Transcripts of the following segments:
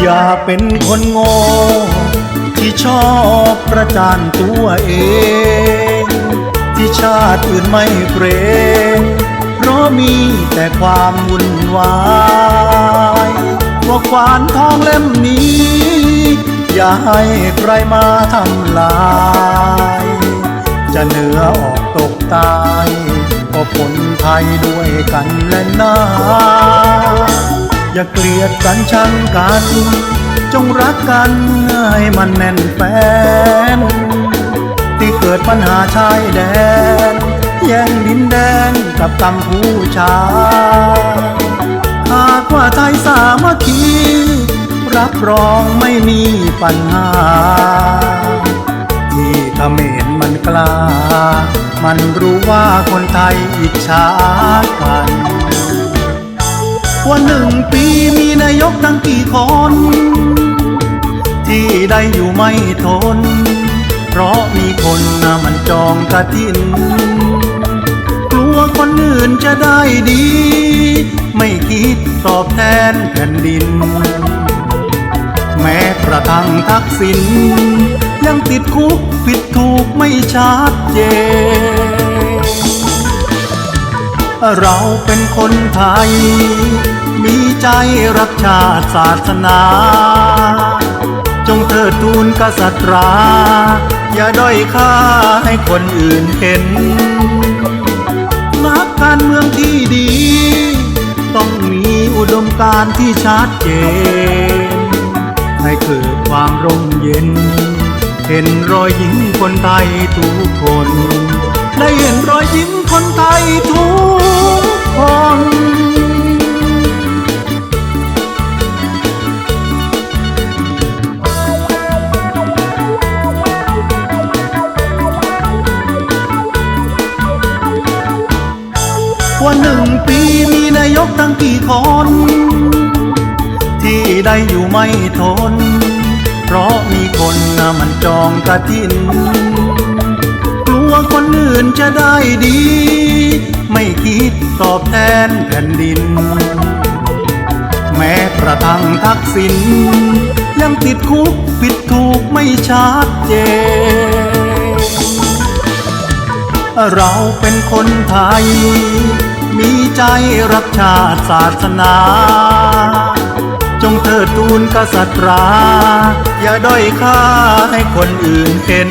อย่าเป็นคนโง่ที่ชอบประจานตัวเอง ที่ชาติอื่นไม่เกรงเพราะมีแต่ความวุ่นวายว่าควานทองเล่มนี้ อย่าให้ใครมาทำลาย จะเหนือออกตกตายก็คนไทยด้วยกันและนา อย่าเกลียดกันชังกันจงรักกันให้มันแน่นแฟนที่เกิดปัญหาชายแดน แย่งดินแดนกับกัมพูชา หากว่าไทยสามัคคีรับรองไม่มีปัญหา ที่เขมรมันกล้า มันรู้ว่าคนไทยอิจฉากัน ว่าหนึ่งปีมีนายกตั้งกี่คน ที่ได้อยู่ไม่ทน เพราะมีคนนะมันจองกระทิน กลัวคนอื่นจะได้ดี ไม่คิดตอบแทนแผ่นดิน แม้กระทั่งทักษิณยังติดคุกผิดถูกไม่ชัดเจน เราเป็นคนไทย มีใจรักชาติศาสนา จงเทิดทูนกษัตราอย่าด้อยค่าให้คนอื่นเห็น นักการเมืองที่ดี ต้องมีอุดมการที่ชัดเจน ให้เกิดความร่มเย็น เห็นรอยยิ้มคนไทยทุกคน ได้เห็นรอยยิ้มคนไทยทุกคนว่าหนึ่งปีมีนายกตั้งกี่คน ที่ได้อยู่ไม่ทน เพราะมีคนนะมันจองกระทิน นอื่นจะได้ดี ไม่คิดตอบแทนแผ่นดิน แม้กระทั่งทักษิณยังติดคุกผิดถูกไม่ชัดเจน เราเป็นคนไทย มีใจรักชาติศาสนา จงเทิดทูนกษัตรยาอย่าด้อยค่าให้คนอื่นเห็น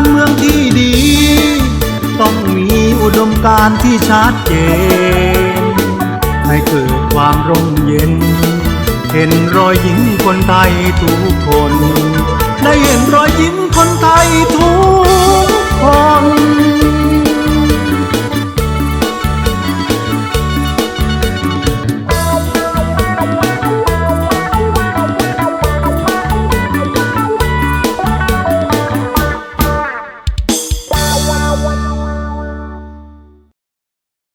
การเมืองที่ดี ต้องมีอุดมการที่ชัดเจน ให้เกิดความร่มเย็น เห็นรอยยิ้มคนไทยทุกคน ได้เห็นรอยยิ้มคนไทย